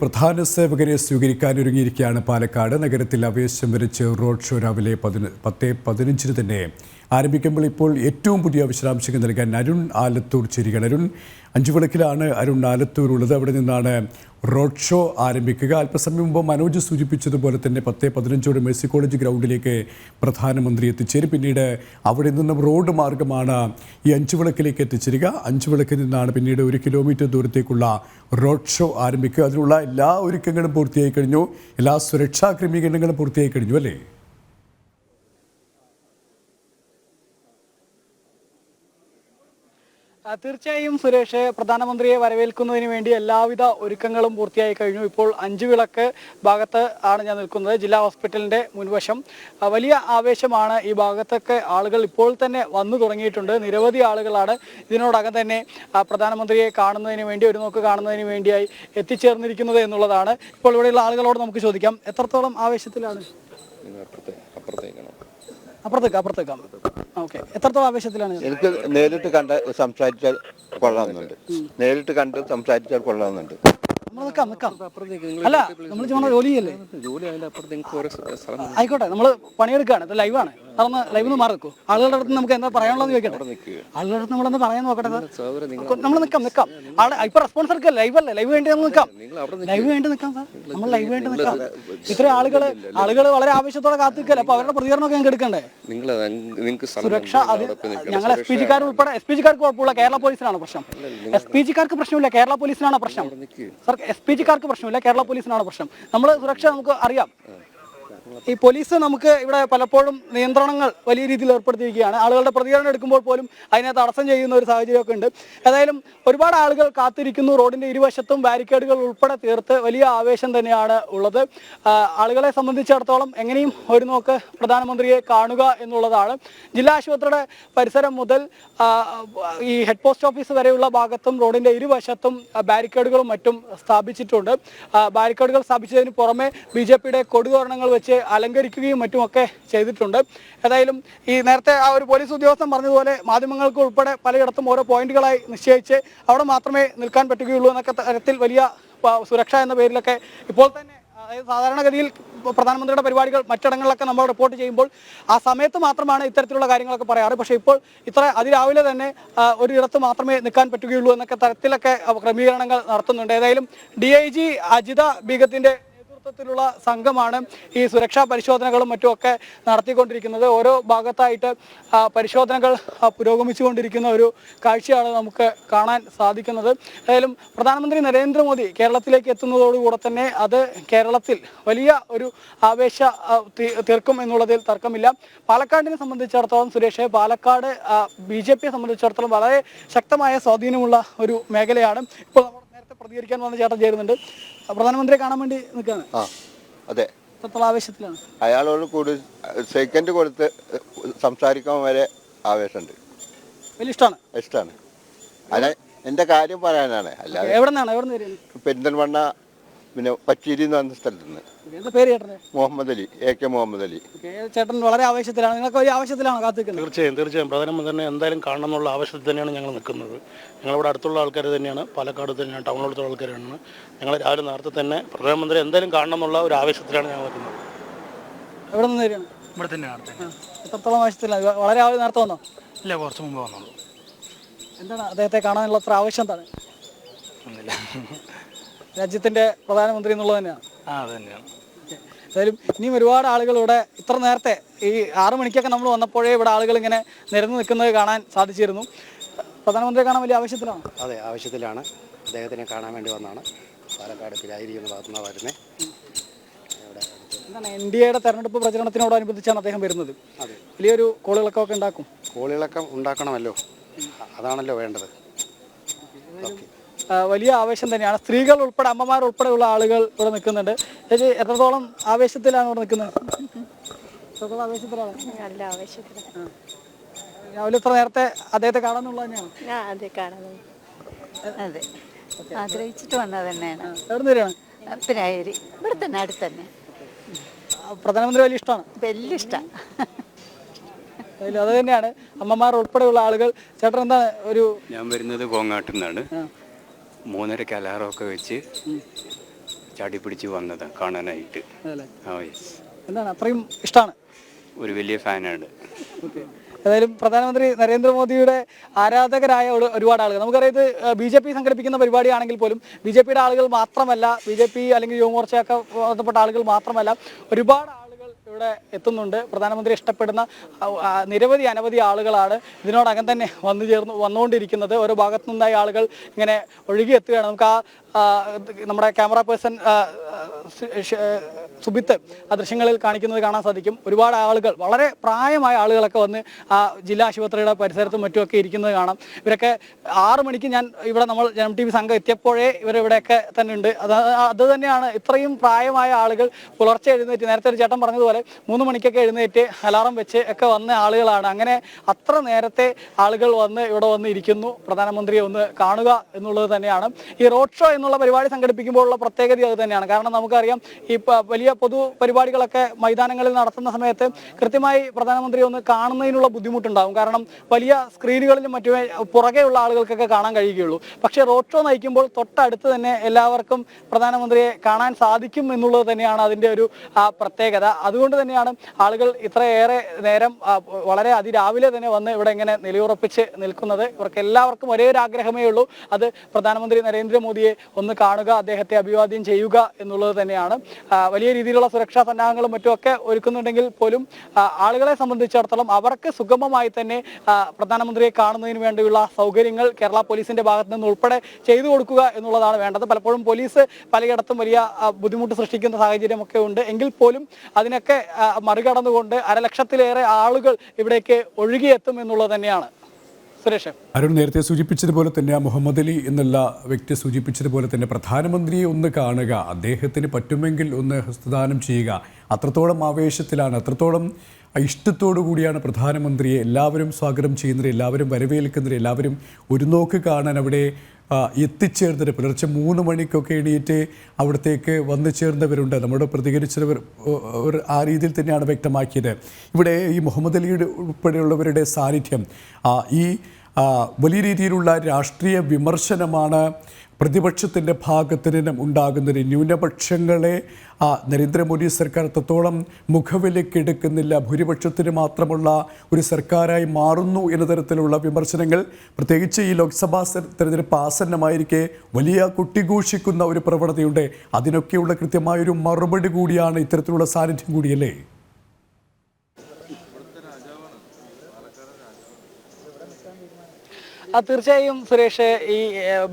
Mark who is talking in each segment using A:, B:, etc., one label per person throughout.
A: പ്രധാന സേവകരെ സ്വീകരിക്കാനൊരുങ്ങിയിരിക്കുകയാണ് പാലക്കാട്. നഗരത്തിൽ അവേശം വരച്ച് റോഡ് ഷോ രാവിലെ പതിന പത്ത് പതിനഞ്ചിന് തന്നെ ആരംഭിക്കുമ്പോൾ ഇപ്പോൾ ഏറ്റവും പുതിയ വിശദാംശങ്ങൾ നൽകാൻ അരുൺ ആലത്തൂർ ചേരുകയാണ്. അരുൺ അഞ്ചുവിളക്കിലാണ് അരുൺ ആലത്തൂർ ഉള്ളത്. അവിടെ നിന്നാണ് റോഡ് ഷോ ആരംഭിക്കുക. അല്പസമയം മുമ്പ് മനോജ് സൂചിപ്പിച്ചതുപോലെ തന്നെ പത്ത് പതിനഞ്ചോട് മേഴ്സി കോളേജ് ഗ്രൗണ്ടിലേക്ക് പ്രധാനമന്ത്രി എത്തിച്ചേരും. പിന്നീട് അവിടെ നിന്നും റോഡ് മാർഗമാണ് ഈ അഞ്ചുവിളക്കിലേക്ക് എത്തിച്ചേരുക. അഞ്ചുവിളക്കിൽ നിന്നാണ് പിന്നീട് ഒരു കിലോമീറ്റർ ദൂരത്തേക്കുള്ള റോഡ് ഷോ ആരംഭിക്കുക. അതിനുള്ള എല്ലാ ഒരുക്കങ്ങളും പൂർത്തിയായി കഴിഞ്ഞു. എല്ലാ സുരക്ഷാ ക്രമീകരണങ്ങളും പൂർത്തിയായി കഴിഞ്ഞു അല്ലേ?
B: തീർച്ചയായും സുരേഷ് പ്രധാനമന്ത്രിയെ വരവേൽക്കുന്നതിന് വേണ്ടി എല്ലാവിധ ഒരുക്കങ്ങളും പൂർത്തിയായി കഴിഞ്ഞു. ഇപ്പോൾ അഞ്ചു വിളക്ക് ഭാഗത്ത് ആണ് ഞാൻ നിൽക്കുന്നത്. ജില്ലാ ഹോസ്പിറ്റലിന്റെ മുൻവശം. വലിയ ആവേശമാണ് ഈ ഭാഗത്തൊക്കെ ആളുകൾ ഇപ്പോൾ തന്നെ വന്നു തുടങ്ങിയിട്ടുണ്ട്. നിരവധി ആളുകളാണ് ഇതിനോടകം തന്നെ പ്രധാനമന്ത്രിയെ കാണുന്നതിന് വേണ്ടി ഒരു നോക്ക് കാണുന്നതിന് വേണ്ടിയായി എത്തിച്ചേർന്നിരിക്കുന്നത് എന്നുള്ളതാണ്. ഇപ്പോൾ ഇവിടെയുള്ള ആളുകളോട് നമുക്ക് ചോദിക്കാം എത്രത്തോളം ആവേശത്തിലാണ്? അപ്പുറത്തേക്ക് അപ്പുറത്തേക്കാം. ഓക്കെ. എത്രത്തോളം ആവേശത്തിലാണ്?
C: എനിക്ക് നേരിട്ട് കണ്ട സംസാരിച്ചാൽ കൊള്ളാമെന്നുണ്ട്. നേരിട്ട് കണ്ട് സംസാരിച്ചാൽ കൊള്ളാമെന്നുണ്ട്.
B: നമ്മൾ നിൽക്കാം നിൽക്കാം. അല്ല നമ്മൾ ചെയ്യുന്ന ജോലി ചെയ്യല്ലേ
D: ജോലി അതിന്റെ അപ്പുറത്ത് നിങ്ങൾക്ക് ഓരോ സ്ഥലം
B: ആയിക്കോട്ടെ നമ്മൾ പണിയെടുക്കുകയാണ് ഇത് ലൈവാണ് അതൊന്ന് ലൈവ് ഒന്ന് മാറി നിൽക്കൂ. ആളുകളുടെ അടുത്ത് നമുക്ക് എന്താ പറയാനുള്ളത് ചോദിക്കട്ടെ? ആളുകളുടെ അടുത്ത് നമ്മളൊന്ന് പറയാൻ നോക്കട്ടെ? നമ്മൾ നിൽക്കാം നിൽക്കാം ആളെ ഇപ്പൊ റെസ്പോൺസ് എടുക്കുക ലൈവ് അല്ലേ? ലൈവ് വേണ്ടി നമ്മൾ നിൽക്കാം. ലൈവ് വേണ്ടി നിൽക്കാം സാർ നമ്മൾ ലൈവ് വേണ്ടി നിൽക്കാം ഇത്ര ആളുകൾ ആളുകൾ വളരെ ആവശ്യത്തോടെ കാത്തു നിൽക്കല്ലേ അപ്പൊ അവരുടെ പ്രതികരണമൊക്കെ ഞങ്ങൾക്ക് എടുക്കണ്ടേ? സുരക്ഷ ഞങ്ങൾ എസ് പി ജിക്കാർ ഉൾപ്പെടെ എസ് പി ജിക്കാർക്ക് കുഴപ്പമില്ല. കേരള പോലീസിനാണ് പ്രശ്നം. എസ് പി ജിക്കാർക്ക് പ്രശ്നമില്ല. കേരള പോലീസിനാണ് പ്രശ്നം. സർ എസ് പി ജിക്കാർക്ക് പ്രശ്നമില്ല. കേരള പോലീസിനാണ് പ്രശ്നം. നമ്മൾ സുരക്ഷ നമുക്ക് അറിയാം. ഈ പോലീസ് നമുക്ക് ഇവിടെ പലപ്പോഴും നിയന്ത്രണങ്ങൾ വലിയ രീതിയിൽ ഏർപ്പെടുത്തിയിരിക്കുകയാണ്. ആളുകളുടെ പ്രതികരണം എടുക്കുമ്പോൾ പോലും അതിനെ തടസ്സം ചെയ്യുന്ന ഒരു സാഹചര്യമൊക്കെ ഉണ്ട്. ഏതായാലും ഒരുപാട് ആളുകൾ കാത്തിരിക്കുന്നു. റോഡിന്റെ ഇരുവശത്തും ബാരിക്കേഡുകൾ ഉൾപ്പെടെ തീർത്ത് വലിയ ആവേശം തന്നെയാണ് ഉള്ളത്. ആളുകളെ സംബന്ധിച്ചിടത്തോളം എങ്ങനെയും ഒരു നോക്ക് പ്രധാനമന്ത്രിയെ കാണുക എന്നുള്ളതാണ്. ജില്ലാ ആശുപത്രിയുടെ പരിസരം മുതൽ ഈ ഹെഡ് പോസ്റ്റ് ഓഫീസ് വരെയുള്ള ഭാഗത്തും റോഡിന്റെ ഇരുവശത്തും ബാരിക്കേഡുകളും മറ്റും സ്ഥാപിച്ചിട്ടുണ്ട്. ബാരിക്കേഡുകൾ സ്ഥാപിച്ചതിന് പുറമെ ബി ജെ പിയുടെ കൊടിതോരണങ്ങൾ വെച്ച് അലങ്കരിക്കുകയും മറ്റുമൊക്കെ ചെയ്തിട്ടുണ്ട്. ഏതായാലും ഈ നേരത്തെ ആ ഒരു പോലീസ് ഉദ്യോഗസ്ഥൻ പറഞ്ഞതുപോലെ മാധ്യമങ്ങൾക്ക് ഉൾപ്പെടെ പലയിടത്തും ഓരോ പോയിന്റുകളായി നിശ്ചയിച്ച് അവിടെ മാത്രമേ നിൽക്കാൻ പറ്റുകയുള്ളൂ എന്നൊക്കെ തരത്തിൽ വലിയ സുരക്ഷ എന്ന പേരിലൊക്കെ ഇപ്പോൾ തന്നെ അതായത് സാധാരണഗതിയിൽ പ്രധാനമന്ത്രിയുടെ പരിപാടികൾ മറ്റിടങ്ങളിലൊക്കെ നമ്മൾ റിപ്പോർട്ട് ചെയ്യുമ്പോൾ ആ സമയത്ത് മാത്രമാണ് ഇത്തരത്തിലുള്ള കാര്യങ്ങളൊക്കെ പറയാറ്. പക്ഷേ ഇപ്പോൾ ഇത്ര അതിരാവിലെ തന്നെ ഒരിടത്ത് മാത്രമേ നിൽക്കാൻ പറ്റുകയുള്ളൂ എന്നൊക്കെ തരത്തിലൊക്കെ ക്രമീകരണങ്ങൾ നടത്തുന്നുണ്ട്. ഏതായാലും ഡി അജിത ബീഗത്തിന്റെ നേതൃത്വത്തിലുള്ള സംഘമാണ് ഈ സുരക്ഷാ പരിശോധനകളും മറ്റുമൊക്കെ നടത്തിക്കൊണ്ടിരിക്കുന്നത്. ഓരോ ഭാഗത്തായിട്ട് പരിശോധനകൾ പുരോഗമിച്ചുകൊണ്ടിരിക്കുന്ന ഒരു കാഴ്ചയാണ് നമുക്ക് കാണാൻ സാധിക്കുന്നത്. ഏതായാലും പ്രധാനമന്ത്രി നരേന്ദ്രമോദി കേരളത്തിലേക്ക് എത്തുന്നതോടുകൂടെ തന്നെ അത് കേരളത്തിൽ വലിയ ഒരു ആവേശ തീർക്കും എന്നുള്ളതിൽ തർക്കമില്ല. പാലക്കാടിനെ സംബന്ധിച്ചിടത്തോളം സുരേഷ് പാലക്കാട് ബി ജെ പിയെ സംബന്ധിച്ചിടത്തോളം വളരെ ശക്തമായ സ്വാധീനമുള്ള ഒരു മേഖലയാണ്. ഇപ്പോൾ പ്രതികരിക്കാൻ വന്ന ചേട്ടൻ ചേരുന്നുണ്ട്. പ്രധാനമന്ത്രിയെ കാണാൻ വേണ്ടി നിൽക്കുകയാണ്.
C: ആ അതെ.
B: എത്രത്തോളം ആവേശത്തിലാണ്.
C: അയാളോട് കൂടി സെക്കൻഡ് കൊടുത്ത് സംസാരിക്കാൻ വരെ ആവേശമുണ്ട്.
B: വലിയ ഇഷ്ടമാണ്.
C: ഇഷ്ടമാണ്. അല്ല എന്റെ കാര്യം പറയാനാണ്. അല്ലാതെ
B: എവിടെ നിന്നാണ് എവിടെ നിന്ന്
C: പെരിന്തൽമണ്ണ പിന്നെ പച്ചേരി എന്ന് പറഞ്ഞ സ്ഥലത്ത് നിന്ന്
B: എന്താ പേര്
C: മുഹമ്മദ് അലി എ കെ മുഹമ്മദ് അലി.
B: ചേട്ടൻ വളരെ ആവേശത്തിലാണ്. നിങ്ങൾക്ക് വലിയ ആവേശത്തിലാണ് കാത്തിരിക്കുന്നത്?
E: തീർച്ചയായും തീർച്ചയായും. പ്രധാനമന്ത്രിനെ എന്തായാലും കാണണം എന്നുള്ള ആവശ്യത്തിൽ തന്നെയാണ് ഞങ്ങൾ നിൽക്കുന്നത്. ഞങ്ങളിവിടെ അടുത്തുള്ള ആൾക്കാർ തന്നെയാണ്. പാലക്കാട് തന്നെയാണ് ടൗണിലുള്ള ആൾക്കാരാണ് ഞങ്ങൾ രാവിലെ നേരത്തെ തന്നെ പ്രധാനമന്ത്രി എന്തായാലും കാണണം എന്നുള്ള ഒരു ആവശ്യത്തിലാണ് ഞങ്ങൾ നിൽക്കുന്നത്.
B: എവിടെ നിന്ന് വരികയാണ്?
E: ഇവിടെ തന്നെയാണ് തന്നെ
B: എത്രത്തോളം ആവേശത്തിലാണ്? വളരെ ആവ- നേരത്തെ വന്നോ?
E: ഇല്ല കുറച്ച് മുമ്പ് വന്നുള്ളൂ.
B: എന്താണ് അദ്ദേഹത്തെ കാണാനുള്ള അത്ര ആവശ്യം എന്താണ്?
E: ഒന്നുമില്ല.
B: രാജ്യത്തിന്റെ പ്രധാനമന്ത്രി എന്നുള്ളത് തന്നെയാണ്.
E: ആ അത് തന്നെയാണ്.
B: ഓക്കേ. എന്തായാലും ഇനിയും ഒരുപാട് ആളുകൾ ഇവിടെ ഇത്ര നേരത്തെ ഈ ആറു മണിക്കൊക്കെ നമ്മൾ വന്നപ്പോഴേ ഇവിടെ ആളുകൾ ഇങ്ങനെ നിരന്ന് നിൽക്കുന്നത് കാണാൻ സാധിച്ചിരുന്നു. പ്രധാനമന്ത്രിയെ കാണാൻ വലിയ ആവശ്യത്തിലാണ്?
F: അതെ ആവശ്യത്തിലാണ്. അദ്ദേഹത്തിനെ കാണാൻ വേണ്ടി വന്നാണ് പാലക്കാട് പിരായിരിക്കുന്ന ഭാഗത്തുനിന്നാണ് വരുന്നത്
B: എന്താണ് എൻ ഡി എയുടെ തെരഞ്ഞെടുപ്പ് പ്രചരണത്തിനോടനുബന്ധിച്ചാണ് അദ്ദേഹം വരുന്നത്? വലിയൊരു കോളിളക്കമൊക്കെ ഉണ്ടാക്കും.
F: കോളിളക്കം ഉണ്ടാക്കണമല്ലോ. അതാണല്ലോ വേണ്ടത്. ഓക്കെ.
B: വലിയ ആവേശം തന്നെയാണ്. സ്ത്രീകൾ ഉൾപ്പെടെ അമ്മമാർ ഉൾപ്പെടെയുള്ള ആളുകൾ ഇവിടെ നിൽക്കുന്നുണ്ട്. ചേച്ചി എത്രത്തോളം ആവേശത്തിലാണ് ഇവിടെ നിൽക്കുന്നത്? ആവേശത്തിലാണ്?
G: നല്ല
B: രാവിലെ ഇത്ര നേരത്തെ അദ്ദേഹത്തെ കാണാന്നുള്ളത് തന്നെയാണ്?
G: അതെ അതെ. ആഗ്രഹിച്ചിട്ട് വന്നത് തന്നെയാണ്.
B: എവിടെ നിന്ന് വരികയാണ്?
G: പിരായരി. ഇവിടെ തന്നെ അടുത്ത് തന്നെ.
B: പ്രധാനമന്ത്രി വലിയ ഇഷ്ടമാണ്.
G: വലിയ ഇഷ്ടം.
B: അത് തന്നെയാണ്. അമ്മമാർ ഉൾപ്പെടെയുള്ള ആളുകൾ. ചേട്ടൻ എന്താണ് ഒരു
H: ഞാൻ വരുന്നത് കോങ്ങാട്ടിൽ നിന്നാണ്. മൂന്നരക്ക് അലാറമൊക്കെ വെച്ച് ചാടി പിടിച്ച് വന്നത് കാണാനായിട്ട്.
B: അതല്ലേ?
H: ആ യെസ്
B: എന്താണ്? അത്രയും ഇഷ്ടമാണ്
H: ഒരു വലിയ ഫാനാണ്.
B: ഓക്കെ. ഏതായാലും പ്രധാനമന്ത്രി നരേന്ദ്രമോദിയുടെ ആരാധകരായ ഒരുപാട് ആളുകൾ. നമുക്കറിയാം ഇത് ബി ജെ പി സംഘടിപ്പിക്കുന്ന പരിപാടിയാണെങ്കിൽ പോലും ബി ജെ പിയുടെ ആളുകൾ മാത്രമല്ല ബി ജെ പി അല്ലെങ്കിൽ യുവമോർച്ചയൊക്കെ ബന്ധപ്പെട്ട ആളുകൾ മാത്രമല്ല ഒരുപാട് ഇവിടെ എത്തുന്നുണ്ട്. പ്രധാനമന്ത്രി ഇഷ്ടപ്പെടുന്ന നിരവധി അനവധി ആളുകളാണ് ഇതിനോടകം തന്നെ വന്നു ചേർന്ന് വന്നുകൊണ്ടിരിക്കുന്നത്. ഓരോ ഭാഗത്തു നിന്നായി ആളുകൾ ഇങ്ങനെ ഒഴുകിയെത്തുകയാണ്. നമുക്ക് ആ, നമ്മുടെ ക്യാമറ പേഴ്സൺ സുബിത്ത് ആ ദൃശ്യങ്ങളിൽ കാണിക്കുന്നത് കാണാൻ സാധിക്കും. ഒരുപാട് ആളുകൾ വളരെ പ്രായമായ ആളുകളൊക്കെ വന്ന് ആ ജില്ലാ ആശുപത്രിയുടെ പരിസരത്തും മറ്റുമൊക്കെ ഇരിക്കുന്നത് കാണാം. ഇവരൊക്കെ ആറു മണിക്ക് ഞാൻ ഇവിടെ നമ്മൾ ജനം ടി വി സംഘം എത്തിയപ്പോഴേ ഇവരിവിടെയൊക്കെ തന്നെ ഉണ്ട്. അത് അത് തന്നെയാണ് ഇത്രയും പ്രായമായ ആളുകൾ പുലർച്ചെ എഴുന്നേറ്റ് നേരത്തെ ഒരു ചേട്ടൻ പറഞ്ഞതുപോലെ മൂന്ന് മണിക്കൊക്കെ എഴുന്നേറ്റ് അലാറം വെച്ച് ഒക്കെ വന്ന ആളുകളാണ്. അങ്ങനെ അത്ര നേരത്തെ ആളുകൾ വന്ന് ഇവിടെ വന്ന് ഇരിക്കുന്നു പ്രധാനമന്ത്രിയെ ഒന്ന് കാണുക എന്നുള്ളത് തന്നെയാണ്. ഈ റോഡ് ഷോ എന്നുള്ള പരിപാടി സംഘടിപ്പിക്കുമ്പോഴുള്ള പ്രത്യേകത അത് തന്നെയാണ്. കാരണം നമുക്കറിയാം. ഈ വലിയ പൊതു പരിപാടികളൊക്കെ മൈതാനങ്ങളിൽ നടത്തുന്ന സമയത്ത് കൃത്യമായി പ്രധാനമന്ത്രി ഒന്ന് കാണുന്നതിനുള്ള ബുദ്ധിമുട്ടുണ്ടാകും കാരണം വലിയ സ്ക്രീനുകളിലും മറ്റുമേ പുറകെയുള്ള ആളുകൾക്കൊക്കെ കാണാൻ കഴിയുകയുള്ളൂ. പക്ഷേ റോഡ് ഷോ നയിക്കുമ്പോൾ തൊട്ടടുത്ത് തന്നെ എല്ലാവർക്കും പ്രധാനമന്ത്രിയെ കാണാൻ സാധിക്കും എന്നുള്ളത് തന്നെയാണ് അതിന്റെ ഒരു പ്രത്യേകത. അതുകൊണ്ട് തന്നെയാണ് ആളുകൾ ഇത്രയേറെ നേരം വളരെ അതിരാവിലെ തന്നെ വന്ന് ഇവിടെ ഇങ്ങനെ നിലയുറപ്പിച്ച് നിൽക്കുന്നത്. ഇവർക്ക് എല്ലാവർക്കും ഒരേ ഒരു ആഗ്രഹമേ ഉള്ളൂ. അത് പ്രധാനമന്ത്രി നരേന്ദ്രമോദിയെ ഒന്ന് കാണുക അദ്ദേഹത്തെ അഭിവാദ്യം ചെയ്യുക എന്നുള്ളത് തന്നെയാണ്. വലിയ രീതിയിലുള്ള സുരക്ഷാ സന്നാഹങ്ങളും മറ്റുമൊക്കെ ഒരുക്കുന്നുണ്ടെങ്കിൽ പോലും ആളുകളെ സംബന്ധിച്ചിടത്തോളം അവർക്ക് സുഗമമായി തന്നെ പ്രധാനമന്ത്രിയെ കാണുന്നതിന് വേണ്ടിയുള്ള സൗകര്യങ്ങൾ കേരള പോലീസിന്റെ ഭാഗത്തു നിന്ന് ഉൾപ്പെടെ ചെയ്തു കൊടുക്കുക എന്നുള്ളതാണ് വേണ്ടത്. പലപ്പോഴും പോലീസ് പലയിടത്തും വലിയ ബുദ്ധിമുട്ട് സൃഷ്ടിക്കുന്ന സാഹചര്യമൊക്കെ ഉണ്ട്. എങ്കിൽ പോലും അതിനൊക്കെ മറികടന്നുകൊണ്ട് അരലക്ഷത്തിലേറെ ആളുകൾ ഇവിടേക്ക് ഒഴുകിയെത്തും എന്നുള്ളത് തന്നെയാണ്.
A: അരുൺ നേരത്തെ സൂചിപ്പിച്ചതുപോലെ തന്നെ ആ മുഹമ്മദ് അലി എന്നുള്ള വ്യക്തി സൂചിപ്പിച്ചതുപോലെ തന്നെ പ്രധാനമന്ത്രിയെ ഒന്ന് കാണുക അദ്ദേഹത്തിന് പറ്റുമെങ്കിൽ ഒന്ന് ഹസ്തദാനം ചെയ്യുക. അത്രത്തോളം ആവേശത്തിലാണ് അത്രത്തോളം ഇഷ്ടത്തോടു കൂടിയാണ് പ്രധാനമന്ത്രിയെ എല്ലാവരും സ്വാഗതം ചെയ്യുന്നത് എല്ലാവരും വരവേൽക്കുന്നത് എല്ലാവരും ഒരു നോക്ക് കാണാൻ അവിടെ എത്തിച്ചേർന്നത്. പുലർച്ചെ മൂന്ന് മണിക്കൊക്കെ എണീറ്റ് അവിടത്തേക്ക് വന്നു ചേർന്നവരുണ്ട്. നമ്മുടെ പ്രതികരിച്ചവർ ആ രീതിയിൽ തന്നെയാണ് വ്യക്തമാക്കിയത്. ഇവിടെ ഈ മുഹമ്മദ് അലിയുടെ ഉൾപ്പെടെയുള്ളവരുടെ സാന്നിധ്യം ഈ വലിയ രീതിയിലുള്ള രാഷ്ട്രീയ വിമർശനമാണ് പ്രതിപക്ഷത്തിന്റെ ഭാഗത്ത് നിന്നും ഉണ്ടാകുന്നത് ന്യൂനപക്ഷങ്ങളെ ആ, നരേന്ദ്രമോദി സർക്കാർ എത്രത്തോളം മുഖവിലക്കെടുക്കുന്നില്ല ഭൂരിപക്ഷത്തിന് മാത്രമുള്ള ഒരു സർക്കാരായി മാറുന്നു എന്ന തരത്തിലുള്ള വിമർശനങ്ങൾ പ്രത്യേകിച്ച് ഈ ലോക്സഭാ തെരഞ്ഞെടുപ്പ് ആസന്നമായിരിക്കെ വലിയ കുട്ടിഘോഷിക്കുന്ന ഒരു പ്രവണതയുണ്ട്. അതിനൊക്കെയുള്ള കൃത്യമായൊരു മറുപടി കൂടിയാണ് ഇത്തരത്തിലുള്ള സാന്നിധ്യം കൂടിയല്ലേ?
B: തീർച്ചയായും സുരേഷ് ഈ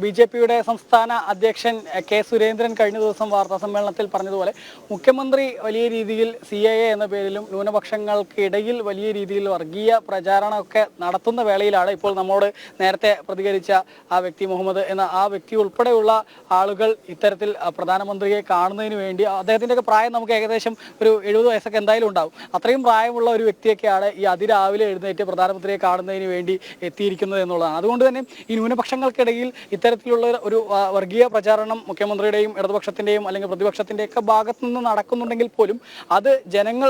B: ബി ജെ പിയുടെ സംസ്ഥാന അധ്യക്ഷൻ കെ സുരേന്ദ്രൻ കഴിഞ്ഞ ദിവസം വാർത്താ സമ്മേളനത്തിൽ പറഞ്ഞതുപോലെ മുഖ്യമന്ത്രി വലിയ രീതിയിൽ സി എ എന്ന പേരിലും ന്യൂനപക്ഷങ്ങൾക്കിടയിൽ വലിയ രീതിയിൽ വർഗീയ പ്രചാരണമൊക്കെ നടത്തുന്ന വേളയിലാണ് ഇപ്പോൾ നമ്മോട് നേരത്തെ പ്രതികരിച്ച ആ വ്യക്തി മുഹമ്മദ് എന്ന ആ വ്യക്തി ഉൾപ്പെടെയുള്ള ആളുകൾ ഇത്തരത്തിൽ പ്രധാനമന്ത്രിയെ കാണുന്നതിന് വേണ്ടി അദ്ദേഹത്തിന്റെയൊക്കെ പ്രായം നമുക്ക് ഏകദേശം ഒരു എഴുപത് വയസ്സൊക്കെ എന്തായാലും ഉണ്ടാവും. അത്രയും പ്രായമുള്ള ഒരു വ്യക്തിയൊക്കെയാണ് ഈ അതിരാവിലെ എഴുന്നേറ്റ് പ്രധാനമന്ത്രിയെ കാണുന്നതിന് വേണ്ടി എത്തിയിരിക്കുന്നത് എന്നുള്ളതാണ്. അതുകൊണ്ട് തന്നെ ഈ ന്യൂനപക്ഷങ്ങൾക്കിടയിൽ ഇത്തരത്തിലുള്ള ഒരു വർഗീയ പ്രചാരണം മുഖ്യമന്ത്രിയുടെയും ഇടതുപക്ഷത്തിന്റെയും അല്ലെങ്കിൽ പ്രതിപക്ഷത്തിന്റെ ഒക്കെ ഭാഗത്തു നിന്ന് നടക്കുന്നുണ്ടെങ്കിൽ പോലും അത് ജനങ്ങൾ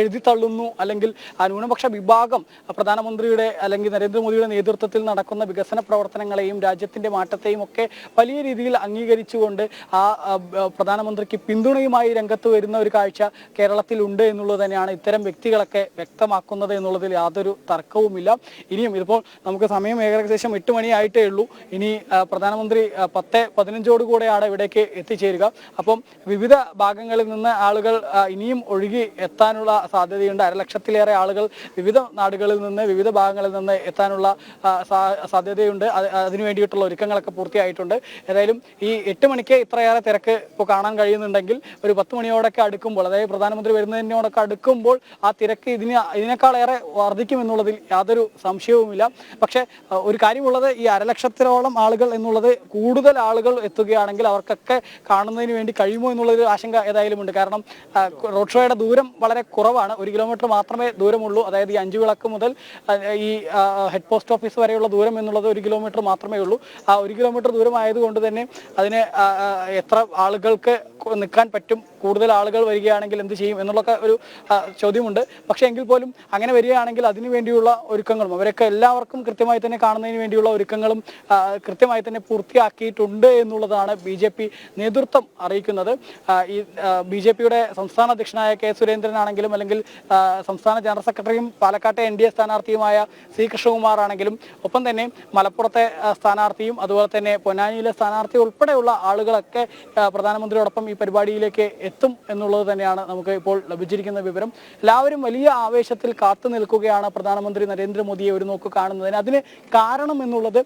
B: എഴുതി തള്ളുന്നു അല്ലെങ്കിൽ ആ ന്യൂനപക്ഷ വിഭാഗം പ്രധാനമന്ത്രിയുടെ അല്ലെങ്കിൽ നരേന്ദ്രമോദിയുടെ നേതൃത്വത്തിൽ നടക്കുന്ന വികസന പ്രവർത്തനങ്ങളെയും രാജ്യത്തിന്റെ മാറ്റത്തെയും ഒക്കെ വലിയ രീതിയിൽ അംഗീകരിച്ചുകൊണ്ട് ആ പ്രധാനമന്ത്രിക്ക് പിന്തുണയുമായി രംഗത്ത് വരുന്ന ഒരു കാഴ്ച കേരളത്തിൽ ഉണ്ട് എന്നുള്ളത് തന്നെയാണ് ഇത്തരം വ്യക്തികളൊക്കെ വ്യക്തമാക്കുന്നത് എന്നുള്ളതിൽ യാതൊരു തർക്കവുമില്ല. ഇനിയും ഇതിപ്പോൾ നമുക്ക് സമയം ഏകദേശം എട്ട് മണിയായിട്ടേ ഉള്ളൂ. ഇനി പ്രധാനമന്ത്രി പത്ത് പതിനഞ്ചോട് കൂടെയാണ് ഇവിടേക്ക് എത്തിച്ചേരുക. അപ്പം വിവിധ ഭാഗങ്ങളിൽ നിന്ന് ആളുകൾ ഇനിയും ഒഴുകി എത്താനുള്ള സാധ്യതയുണ്ട്. അരലക്ഷത്തിലേറെ ആളുകൾ വിവിധ നാടുകളിൽ നിന്ന് വിവിധ ഭാഗങ്ങളിൽ നിന്ന് എത്താനുള്ള സാധ്യതയുണ്ട്. അത് അതിനു വേണ്ടിയിട്ടുള്ള ഒരുക്കങ്ങളൊക്കെ പൂർത്തിയായിട്ടുണ്ട്. ഏതായാലും ഈ എട്ട് മണിക്ക് ഇത്രയേറെ തിരക്ക് ഇപ്പോൾ കാണാൻ കഴിയുന്നുണ്ടെങ്കിൽ ഒരു പത്ത് മണിയോടൊക്കെ അടുക്കുമ്പോൾ അതായത് പ്രധാനമന്ത്രി വരുന്നതിനോടൊക്കെ അടുക്കുമ്പോൾ ആ തിരക്ക് ഇതിനെ ഇതിനേക്കാളേറെ വർദ്ധിക്കും എന്നുള്ളതിൽ യാതൊരു സംശയവുമില്ല. പക്ഷേ ഒരു കാര്യമുള്ളത് ഈ അരലക്ഷത്തിനോളം ആളുകൾ എന്നുള്ളത് കൂടുതൽ ആളുകൾ എത്തുകയാണെങ്കിൽ അവർക്കൊക്കെ കാണുന്നതിന് വേണ്ടി കഴിയുമോ എന്നുള്ളൊരു ആശങ്ക ഏതായാലും ഉണ്ട്. കാരണം റോഡ് ഷോയുടെ ദൂരം വളരെ കുറവാണ്. ഒരു കിലോമീറ്റർ മാത്രമേ ദൂരമുള്ളൂ. അതായത് ഈ അഞ്ചു വിളക്ക് മുതൽ ഈ ഹെഡ് പോസ്റ്റ് ഓഫീസ് വരെയുള്ള ദൂരം എന്നുള്ളത് ഒരു കിലോമീറ്റർ മാത്രമേ ഉള്ളൂ. ആ ഒരു കിലോമീറ്റർ ദൂരം ആയതുകൊണ്ട് തന്നെ അതിന് എത്ര ആളുകൾക്ക് നിൽക്കാൻ പറ്റും കൂടുതൽ ആളുകൾ വരികയാണെങ്കിൽ എന്ത് ചെയ്യും എന്നുള്ളൊക്കെ ഒരു ചോദ്യമുണ്ട്. പക്ഷേ എങ്കിൽ പോലും അങ്ങനെ വരികയാണെങ്കിൽ അതിനു വേണ്ടിയുള്ള ഒരുക്കങ്ങളും അവരൊക്കെ എല്ലാവർക്കും കൃത്യമായി കാണുന്നതിന് വേണ്ടിയുള്ള ഒരുക്കങ്ങളും കൃത്യമായി തന്നെ പൂർത്തിയാക്കിയിട്ടുണ്ട് എന്നുള്ളതാണ് ബി ജെ പി നേതൃത്വം അറിയിക്കുന്നത്. ഈ ബി ജെ പിയുടെ സംസ്ഥാന അധ്യക്ഷനായ കെ സുരേന്ദ്രൻ ആണെങ്കിലും അല്ലെങ്കിൽ സംസ്ഥാന ജനറൽ സെക്രട്ടറിയും പാലക്കാട്ടെ എൻ ഡി എ സ്ഥാനാർത്ഥിയുമായ സി കൃഷ്ണകുമാർ ആണെങ്കിലും ഒപ്പം തന്നെ മലപ്പുറത്തെ സ്ഥാനാർത്ഥിയും അതുപോലെ തന്നെ പൊന്നാനിയിലെ സ്ഥാനാർത്ഥി ഉൾപ്പെടെയുള്ള ആളുകളൊക്കെ പ്രധാനമന്ത്രിയോടൊപ്പം ഈ പരിപാടിയിലേക്ക് എത്തും എന്നുള്ളത് തന്നെയാണ് നമുക്ക് ഇപ്പോൾ ലഭിച്ചിരിക്കുന്ന വിവരം. എല്ലാവരും വലിയ ആവേശത്തിൽ കാത്തു നിൽക്കുകയാണ് പ്രധാനമന്ത്രി നരേന്ദ്രമോദിയെ ഒരു നോക്ക് കാണുന്നതിന്. അതിന് കാരണം എന്നുള്ളത്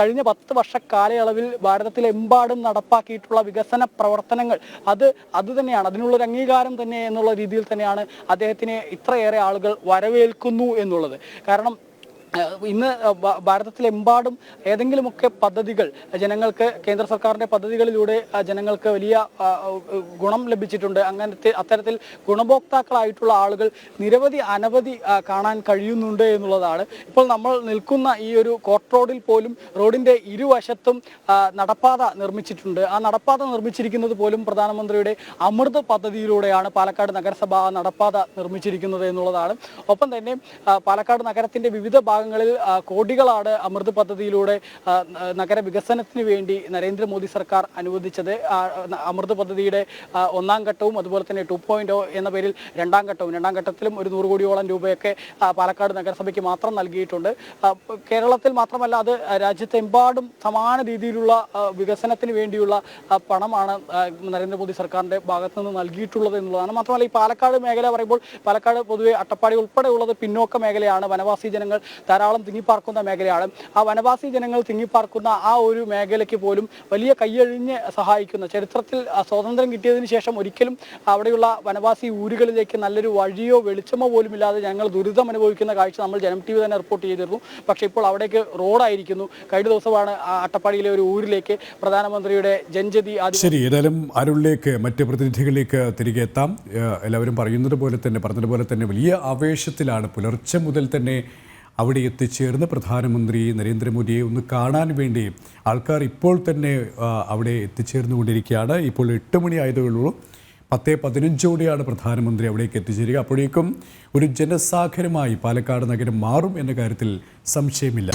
B: കഴിഞ്ഞ പത്ത് വർഷ കാലയളവിൽ ഭാരതത്തിലെമ്പാടും നടപ്പാക്കിയിട്ടുള്ള വികസന പ്രവർത്തനങ്ങൾ. അത് അത് തന്നെയാണ്. അതിനുള്ളൊരു അംഗീകാരം തന്നെ എന്നുള്ള രീതിയിൽ തന്നെയാണ് അദ്ദേഹത്തിനെ ഇത്രയേറെ ആളുകൾ വരവേൽക്കുന്നു എന്നുള്ളത്. കാരണം ഇന്ന് ഭാരതത്തിലെമ്പാടും ഏതെങ്കിലുമൊക്കെ പദ്ധതികൾ ജനങ്ങൾക്ക് കേന്ദ്ര സർക്കാരിന്റെ പദ്ധതികളിലൂടെ ജനങ്ങൾക്ക് വലിയ ഗുണം ലഭിച്ചിട്ടുണ്ട്. അങ്ങനത്തെ അത്തരത്തിൽ ഗുണഭോക്താക്കളായിട്ടുള്ള ആളുകൾ നിരവധി അനവധി കാണാൻ കഴിയുന്നുണ്ട് എന്നുള്ളതാണ്. ഇപ്പോൾ നമ്മൾ നിൽക്കുന്ന ഈ ഒരു കോർട്ട് റോഡിൽ പോലും റോഡിന്റെ ഇരുവശത്തും നടപ്പാത നിർമ്മിച്ചിട്ടുണ്ട്. ആ നടപ്പാത നിർമ്മിച്ചിരിക്കുന്നത് പോലും പ്രധാനമന്ത്രിയുടെ അമൃത് പദ്ധതിയിലൂടെയാണ് പാലക്കാട് നഗരസഭ നടപ്പാത നിർമ്മിച്ചിരിക്കുന്നത് എന്നുള്ളതാണ്. ഒപ്പം തന്നെ പാലക്കാട് നഗരത്തിന്റെ വിവിധ ഭാഗങ്ങളിൽ കോടികളാണ് അമൃത് പദ്ധതിയിലൂടെ നഗര വികസനത്തിന് വേണ്ടി നരേന്ദ്രമോദി സർക്കാർ അനുവദിച്ചത്. അമൃത് പദ്ധതിയുടെ ഒന്നാം ഘട്ടവും അതുപോലെ തന്നെ ടു പോയിന്റ് എന്ന പേരിൽ രണ്ടാം ഘട്ടവും രണ്ടാം ഘട്ടത്തിലും ഒരു നൂറ് കോടിയോളം രൂപയൊക്കെ പാലക്കാട് നഗരസഭയ്ക്ക് മാത്രം നൽകിയിട്ടുണ്ട്. കേരളത്തിൽ മാത്രമല്ല അത് രാജ്യത്തെമ്പാടും സമാന രീതിയിലുള്ള വികസനത്തിന് വേണ്ടിയുള്ള പണമാണ് നരേന്ദ്രമോദി സർക്കാരിന്റെ ഭാഗത്തു നിന്ന് നൽകിയിട്ടുള്ളത് എന്നുള്ളതാണ്. മാത്രമല്ല ഈ പാലക്കാട് മേഖല പറയുമ്പോൾ പാലക്കാട് പൊതുവെ അട്ടപ്പാടി ഉൾപ്പെടെയുള്ളത് പിന്നോക്ക മേഖലയാണ്. വനവാസി ജനങ്ങൾ ധാരാളം തിങ്ങിപ്പാർക്കുന്ന മേഖലയാണ്. ആ വനവാസി ജനങ്ങൾ തിങ്ങിപ്പാർക്കുന്ന ആ ഒരു മേഖലയ്ക്ക് പോലും വലിയ കയ്യഴിഞ്ഞ് സഹായിക്കുന്ന ചരിത്രത്തിൽ സ്വാതന്ത്ര്യം കിട്ടിയതിന് ശേഷം ഒരിക്കലും അവിടെയുള്ള വനവാസി ഊരുകളിലേക്ക് നല്ലൊരു വഴിയോ വെളിച്ചമോ പോലും ഇല്ലാതെ ഞങ്ങൾ ദുരിതം അനുഭവിക്കുന്ന കാഴ്ച നമ്മൾ ജനം ടി തന്നെ റിപ്പോർട്ട് ചെയ്തിരുന്നു. പക്ഷേ ഇപ്പോൾ അവിടേക്ക് റോഡായിരിക്കുന്നു. കഴിഞ്ഞ ദിവസമാണ് അട്ടപ്പാടിയിലെ ഒരു ഊരിലേക്ക് പ്രധാനമന്ത്രിയുടെ ജൻജതി
A: ശരി ഏതായാലും അരുളിലേക്ക് മറ്റ് പ്രതിനിധികളിലേക്ക് തിരികെ എത്താം. എല്ലാവരും പറയുന്നത് പോലെ തന്നെ പറഞ്ഞതുപോലെ തന്നെ വലിയ ആവേശത്തിലാണ്. പുലർച്ചെ മുതൽ തന്നെ അവിടെ എത്തിച്ചേർന്ന് പ്രധാനമന്ത്രി നരേന്ദ്രമോദിയെ ഒന്ന് കാണാൻ വേണ്ടി ആൾക്കാർ ഇപ്പോൾ തന്നെ അവിടെ എത്തിച്ചേർന്നുകൊണ്ടിരിക്കുകയാണ്. ഇപ്പോൾ എട്ട് മണി ആയതേ ഉള്ളൂ പത്തേ പതിനഞ്ചോടെയാണ് പ്രധാനമന്ത്രി അവിടേക്ക് എത്തിച്ചേരുക. അപ്പോഴേക്കും ഒരു ജനസാഗരമായി പാലക്കാട് നഗരം മാറും എന്ന കാര്യത്തിൽ സംശയമില്ല.